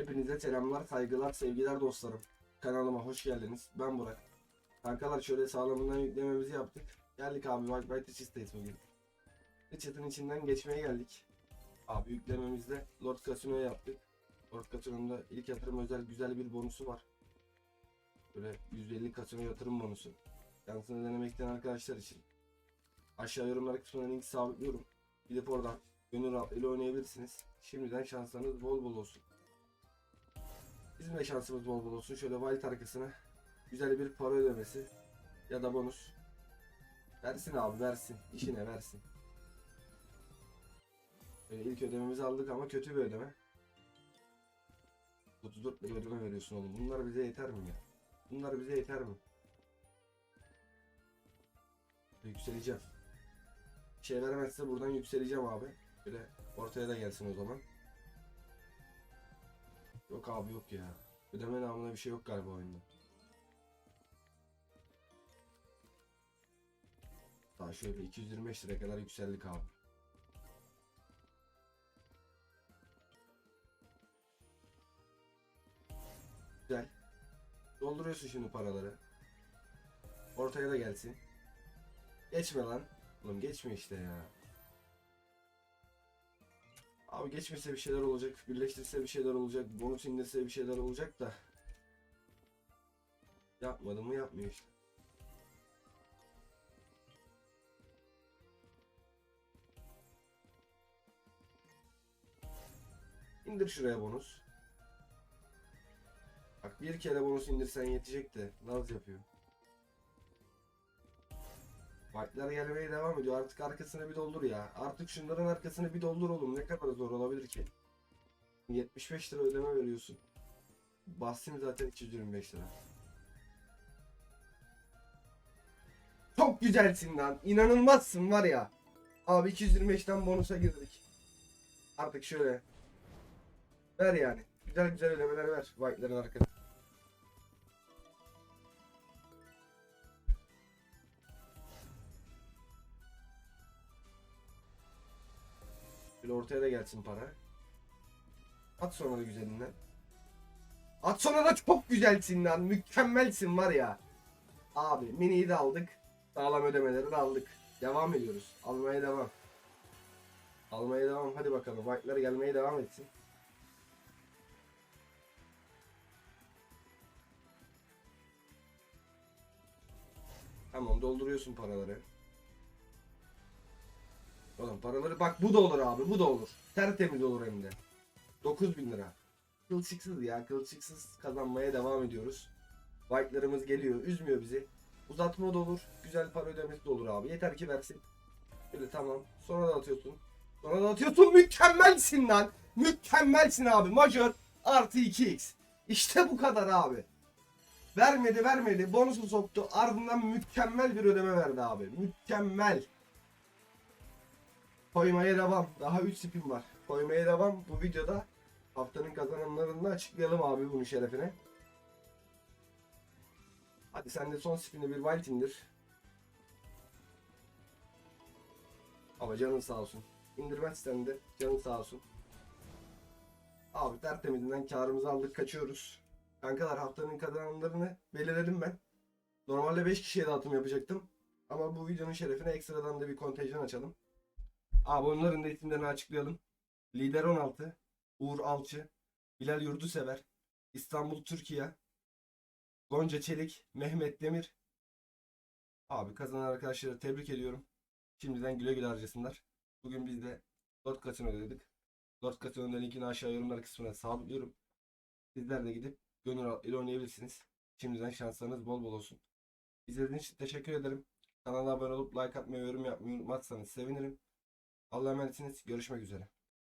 Hepinize selamlar, saygılar, sevgiler dostlarım. Kanalıma hoş geldiniz. Ben Burak. Kankalar şöyle sağlamından yüklememizi yaptık. Geldik abi White White Richie'deyiz bugün. Richard'ın içinden geçmeye geldik. Abi yüklememizde Lord Casino'ya yaptık. Lord Casino'nun ilk yatırım özel güzel bir bonusu var. Böyle 150 Casino yatırım bonusu. Şansını denemek isteyen arkadaşlar için. Aşağı yorumlar kısmına link sabitliyorum. Gidip oradan gönül rahatlığıyla oynayabilirsiniz. Şimdiden şanslarınız bol bol olsun. Bizim de şansımız bol bol olsun. Şöyle wild arkasına güzel bir para ödemesi ya da bonus. Versin abi versin. İşine versin. Böyle ilk ödememizi aldık ama kötü bir ödeme. 34 lira ödeme veriyorsun oğlum. Bunlar bize yeter mi ya? Bunlar bize yeter mi? Yükseleceğim. Bir şey vermezse buradan yükseleceğim abi. Böyle ortaya da gelsin o zaman. Yok abi yok ya. Ödeme namına bir şey yok galiba oyunda. Daha şöyle 225 liraya kadar yükseldik abi. Güzel. Dolduruyorsun şimdi paraları. Ortaya da gelsin. Geçme lan. Oğlum geçme işte ya. Abi geçmese bir şeyler olacak. Birleştirse bir şeyler olacak. Bonus indirse bir şeyler olacak da. Yapmadı mı yapmıyor işte. İndir şuraya bonus. Bak bir kere bonus indirsen yetecek de. Naz yapıyor. Fightlar gelmeye devam ediyor. Artık arkasını bir doldur ya. Artık şunların arkasını bir doldur oğlum. Ne kadar zor olabilir ki? 75 lira ödeme veriyorsun. Bahsim zaten 225 lira. Çok güzelsin lan. İnanılmazsın var ya. Abi 225'ten bonusa girdik. Artık şöyle. Ver yani. Güzel güzel ödemeler ver. White'ların arkasına. Ortaya da gelsin para. At sonra da güzelinden. At sonra da çok güzelsin lan. Mükemmelsin var ya. Abi miniyi de aldık. Sağlam ödemeleri de aldık. Devam ediyoruz. Almaya devam. Almaya devam. Hadi bakalım. White'lar gelmeye devam etsin. Tamam dolduruyorsun paraları. Oğlum paraları bak bu da olur abi bu da olur. Tertemiz olur hem de. 9000 lira. Kılçıksız ya kılçıksız kazanmaya devam ediyoruz. White'larımız geliyor üzmüyor bizi. Uzatma da olur. Güzel para ödemesi de olur abi. Yeter ki versin. Böyle tamam. Sonra da atıyorsun. Sonra da atıyorsun. Mükemmelsin lan. Mükemmelsin abi. Major artı 2x. İşte bu kadar abi. Vermedi vermedi. Bonusu soktu. Ardından mükemmel bir ödeme verdi abi. Mükemmel. Koymaya devam. Daha 3 spin var. Koymaya devam. Bu videoda haftanın kazananlarını açıklayalım abi bunun şerefine. Hadi sen de son spin'e bir wild indir. Ama canın sağ olsun. İndirmezsen de canın sağ olsun. Abi tertemizinden karımızı aldık kaçıyoruz. Kankalar haftanın kazananlarını belirledim ben. Normalde 5 kişiye dağıtım yapacaktım. Ama bu videonun şerefine ekstradan da bir kontenjan açalım. Abi onların da açıklayalım. Lider 16, Uğur Alçı, Bilal Yurdusever, İstanbul Türkiye, Gonca Çelik, Mehmet Demir. Abi kazanan arkadaşları tebrik ediyorum. Şimdiden güle güle harcasınlar. Bugün biz de Lord Casino ödedik. Lord Casino'nun linkini aşağı yorumlar kısmına sabitliyorum. Sizler de gidip gönül rahatlığıyla oynayabilirsiniz. Şimdiden şanslarınız bol bol olsun. İzlediğiniz için teşekkür ederim. Kanala abone olup like atmayı, yorum yapmayı unutmazsanız sevinirim. Allah'a emanetsiniz. Görüşmek üzere.